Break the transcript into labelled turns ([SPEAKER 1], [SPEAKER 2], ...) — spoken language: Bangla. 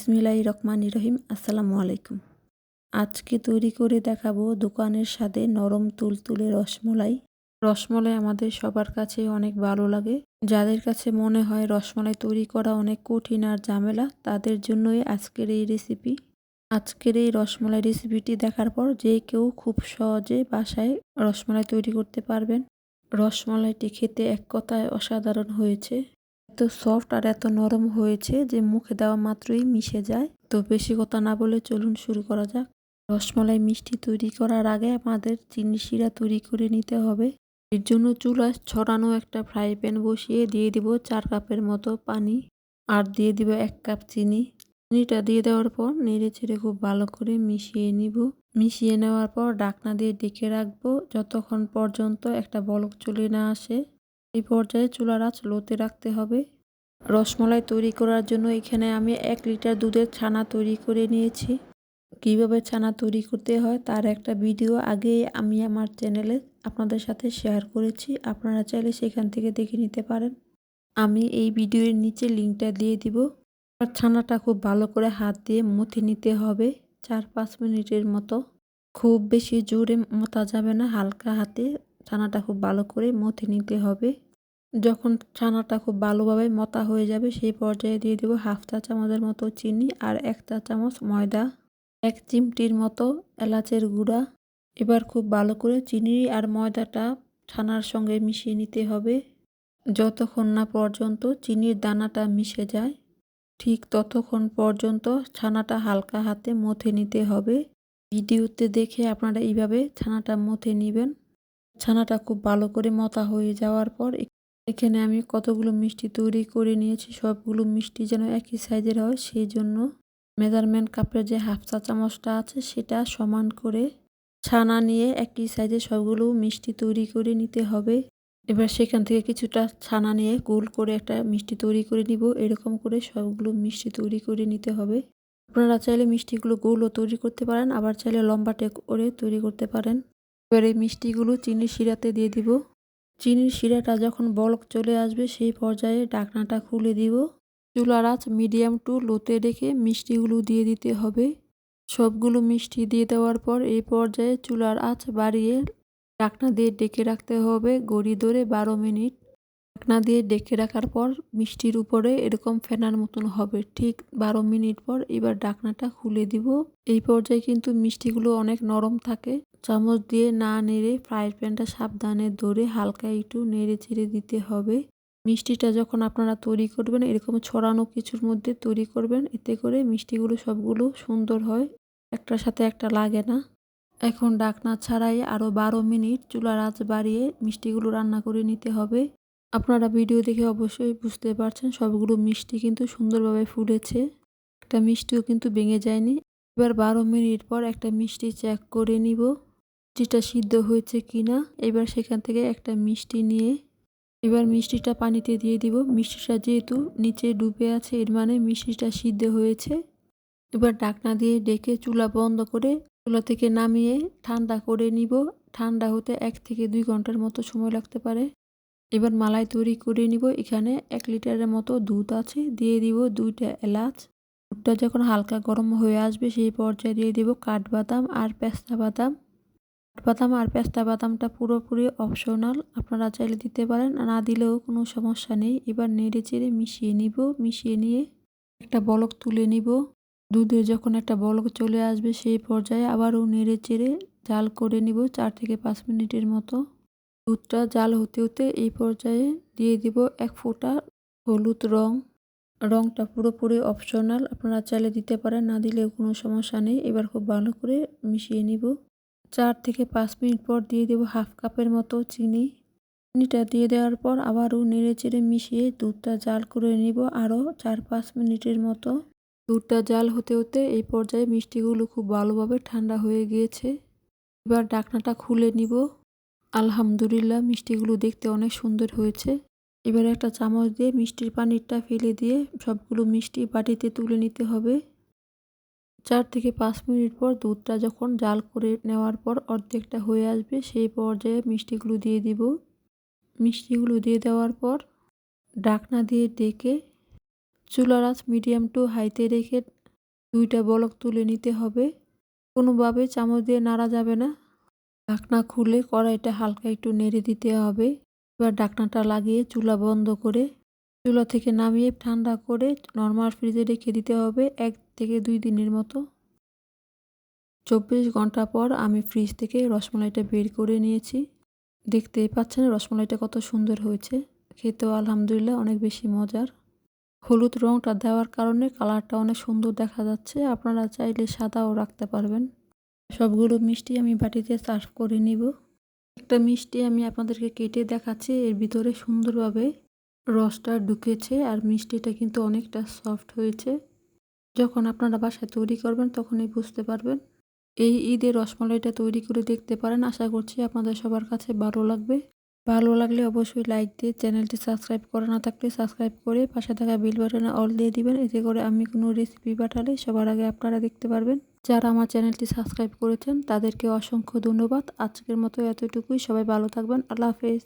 [SPEAKER 1] বিসমিল্লাহ রহমান রহিম, আসসালামু আলাইকুম। আজকে তৈরি করে দেখাবো দোকানের সাথে নরম তুলতুলে রসমলাই। রসমলাই আমাদের সবার কাছে অনেক ভালো লাগে। যাদের কাছে মনে হয় রসমলাই তৈরি করা অনেক কঠিন আর ঝামেলা, তাদের জন্যই আজকের এই রেসিপি আজকের এই রসমলাই রেসিপিটি দেখার পর যে কেউ খুব সহজে বাসায় রসমলাই তৈরি করতে পারবেন। রসমলাইটি খেতে এক কথায় অসাধারণ হয়েছে। এত সফট আর এত নরম হয়েছে যে মুখে দেওয়া মাত্রই মিশে যায়। তো বেশি কথা না বলে চলুন শুরু করা যাক। রসমলাই মিষ্টি তৈরি করার আগে আমাদের চিনি শিরা তৈরি করে নিতে হবে। এর জন্য চুলায় ছড়ানো একটা ফ্রাই প্যান বসিয়ে দিয়ে দিব চার কাপের মতো পানি। আর দিয়ে দিব এক কাপ চিনি। চিনিটা দিয়ে দেওয়ার পর নেড়ে ছেড়ে খুব ভালো করে মিশিয়ে নিব। মিশিয়ে নেওয়ার পর ডাকনা দিয়ে ডেকে রাখব যতক্ষণ পর্যন্ত একটা বলক চলে না আসে। এই পর্যায়ে চুলার আঁচ লোতে রাখতে হবে। রসমলাই তৈরি করার জন্য এখানে আমি এক লিটার দুধের ছানা তৈরি করে নিয়েছি। কীভাবে ছানা তৈরি করতে হয় তার একটা ভিডিও আগে আমি আমার চ্যানেলে আপনাদের সাথে শেয়ার করেছি। আপনারা চাইলে সেখান থেকে দেখে নিতে পারেন। আমি এই ভিডিওর নিচে লিঙ্কটা দিয়ে দিব। আর ছানাটা খুব ভালো করে হাত দিয়ে মুথে নিতে হবে চার পাঁচ মিনিটের মতো। খুব বেশি জোরে মতা যাবে না, হালকা হাতে। ছানাটা খুব ভালো করে মথে নিতে হবে। যখন ছানাটা খুব ভালোভাবে মতা হয়ে যাবে, সেই পর্যায়ে দিয়ে দেবো হাফ চা চামচের মতো চিনি আর এক চা চামচ ময়দা, এক চিমটির মতো এলাচের গুঁড়া। এবার খুব ভালো করে চিনি আর ময়দাটা ছানার সঙ্গে মিশিয়ে নিতে হবে। যতক্ষণ না পর্যন্ত চিনির দানাটা মিশে যায়, ঠিক ততক্ষণ পর্যন্ত ছানাটা হালকা হাতে মথে নিতে হবে। ভিডিওতে দেখে আপনারা এইভাবে ছানাটা মথে নেবেন। ছানাটা খুব ভালো করে মতা হয়ে যাওয়ার পর এখানে আমি কতগুলো মিষ্টি তৈরি করে নিয়েছি, সবগুলো মিষ্টি যেন একই সাইজের হয়, সেই জন্য মেজারমেন্ট কাপের যে হাফ চা চামচটা আছে, সেটা সমান করে ছানা নিয়ে একই সাইজে সবগুলো মিষ্টি তৈরি করে নিতে হবে। এবার সেখান থেকে কিছুটা ছানা নিয়ে গোল করে একটা মিষ্টি তৈরি করে নিব। এরকম করে সবগুলো মিষ্টি তৈরি করে নিতে হবে। আপনারা চাইলে মিষ্টিগুলো গোলও তৈরি করতে পারেন, আবার চাইলে লম্বাটে করে তৈরি করতে পারেন। এবার এই মিষ্টিগুলো চিনি শিরাতে দিয়ে দিব। চিনির শিরাটা যখন বলক চলে আসবে, সেই পর্যায়ে ডাকনাটা খুলে দিব। চুলার আঁচ মিডিয়াম টু লোতে রেখে মিষ্টিগুলো দিয়ে দিতে হবে। সবগুলো মিষ্টি দিয়ে দেওয়ার পর এই পর্যায়ে চুলার আঁচ বাড়িয়ে ডাকনা দিয়ে ডেকে রাখতে হবে গড়ি ধরে বারো মিনিট। ঢাকনা দিয়ে ডেকে রাখার পর মিষ্টির উপরে এরকম ফেনার মতন হবে। ঠিক বারো মিনিট পর এবার ডাকনাটা খুলে দিব। এই পর্যায়ে কিন্তু মিষ্টিগুলো অনেক নরম থাকে। চামচ দিয়ে না নেড়ে ফ্রাই প্যানটা সাবধানে ধরে হালকা একটু নেড়ে ছেড়ে দিতে হবে। মিষ্টিটা যখন আপনারা তৈরি করবেন, এরকম ছড়ানো কিছুর মধ্যে তৈরি করবেন, এতে করে মিষ্টিগুলো সবগুলো সুন্দর হয়, একটার সাথে একটা লাগে না। এখন ডাকনা ছাড়াই আরও বারো মিনিট চুলার আঁচ বাড়িয়ে মিষ্টিগুলো রান্না করে নিতে হবে। আপনারা ভিডিও দেখে অবশ্যই বুঝতে পারছেন সবগুলো মিষ্টি কিন্তু সুন্দরভাবে ফুলেছে। একটা মিষ্টিও কিন্তু ভেঙে যায়নি। এবার বারো মিনিট পর একটা মিষ্টি চেক করে নিব। মিষ্টিটা সিদ্ধ হয়েছে কিনা, এবার সেখান থেকে একটা মিষ্টি নিয়ে, এবার মিষ্টিটা পানিতে দিয়ে দিব। মিষ্টিটা যেহেতু নিচে ডুবে আছে, এর মানে মিষ্টিটা সিদ্ধ হয়েছে। এবার ডাকনা দিয়ে ডেকে চুলা বন্ধ করে চুলা থেকে নামিয়ে ঠান্ডা করে নিব। ঠান্ডা হতে এক থেকে দুই ঘণ্টার মতো সময় লাগতে পারে। এবার মালাই তৈরি করে নিব। এখানে এক লিটারের মতো দুধ আছে, দিয়ে দিব দুইটা এলাচ। দুধটা যখন হালকা গরম হয়ে আসবে, সেই পর্যায়ে দিয়ে দিব কাঠবাদাম আর পেস্তা বাদাম। কাঠবাদাম আর পেস্তা বাদামটা পুরোপুরি অপশনাল। আপনারা চাইলে দিতে পারেন না দিলেও কোনো সমস্যা নেই। এবার নেড়ে চেড়ে মিশিয়ে নিব। মিশিয়ে নিয়ে একটা বলক তুলে নিব। দুধে যখন একটা বলক চলে আসবে সেই পর্যায়ে আবারও নেড়ে চেড়ে জাল করে নিব চার থেকে পাঁচ মিনিটের মতো। দুধটা জাল হতে হতে এই পর্যায়ে দিয়ে দিব এক ফোঁটা হলুদ রং। রংটা পুরোপুরি অপশনাল। আপনারা চাইলে দিতে পারেন, না দিলেও কোনো সমস্যা নেই। এবার খুব ভালো করে মিশিয়ে নিব। চার থেকে পাঁচ মিনিট পর দিয়ে দেব হাফ কাপের মতো চিনি। চিনিটা দিয়ে দেওয়ার পর আবারও নেড়ে চেড়ে মিশিয়ে দুধটা জাল করে নিব আরও চার পাঁচ মিনিটের মতো। দুধটা জাল হতে হতে এই পর্যায়ে মিষ্টিগুলো খুব ভালোভাবে ঠান্ডা হয়ে গিয়েছে। এবার ডাকনাটা খুলে নিব। আলহামদুলিল্লাহ মিষ্টিগুলো দেখতে অনেক সুন্দর হয়েছে। এবার একটা চামচ দিয়ে মিষ্টির পানিরটা ফেলে দিয়ে সবগুলো মিষ্টি বাটিতে তুলে নিতে হবে। চার থেকে পাঁচ মিনিট পর দুধটা যখন জাল করে নেওয়ার পর অর্ধেকটা হয়ে আসবে, সেই পর্যায়ে মিষ্টিগুলো দিয়ে দিব। মিষ্টিগুলো দিয়ে দেওয়ার পর ডাকনা দিয়ে ডেকে চুলার আঁচ মিডিয়াম টু হাইতে রেখে দুইটা বলক তুলে নিতে হবে। কোনোভাবে চামচ দিয়ে নাড়া যাবে না। ঢাকনা খুলে কড়াইটা হালকা একটু নেড়ে দিতে হবে। এবার ঢাকনাটা লাগিয়ে চুলা বন্ধ করে, চুলা থেকে নামিয়ে ঠান্ডা করে নর্মাল ফ্রিজে রেখে দিতে হবে। এক থেকে দুই দিনের মতো। চব্বিশ ঘণ্টা পর আমি ফ্রিজ থেকে রসমালাইটা বের করে নিয়েছি। দেখতেই পাচ্ছেন রসমালাইটা কত সুন্দর হয়েছে। খেতেও আলহামদুলিল্লাহ অনেক বেশি মজার। হলুদ রঙটা দেওয়ার কারণে কালারটা অনেক সুন্দর দেখা যাচ্ছে। আপনারা চাইলে সাদাও রাখতে পারবেন। সবগুলো মিষ্টি আমি বাটিতে সার্ভ করে নিব। একটা মিষ্টি আমি আপনাদেরকে কেটে দেখাচ্ছি। এর ভিতরে সুন্দরভাবে রসটা ঢুকেছে আর মিষ্টিটা কিন্তু অনেকটা সফট হয়েছে। যখন আপনারা বাসায় তৈরি করবেন, তখনই বুঝতে পারবেন। এই ঈদের রসমালাইটা তৈরি করে দেখতে পারেন। আশা করছি আপনাদের সবার কাছে ভালো লাগবে। ভালো লাগলে অবশ্যই লাইক দিয়ে চ্যানেলটি সাবস্ক্রাইব করা না থাকলে সাবস্ক্রাইব করে পাশে থাকা বিল বাটনে অল দিয়ে দিবেন। এতে করে আমি কোনো রেসিপি পাঠালে সবার আগে আপনারা দেখতে পারবেন। যারা আমার চ্যানেলটি সাবস্ক্রাইব করেছেন, তাদেরকে অসংখ্য ধন্যবাদ। আজকের মতো এতটুকুই। সবাই ভালো থাকবেন। আল্লাহ হাফেজ।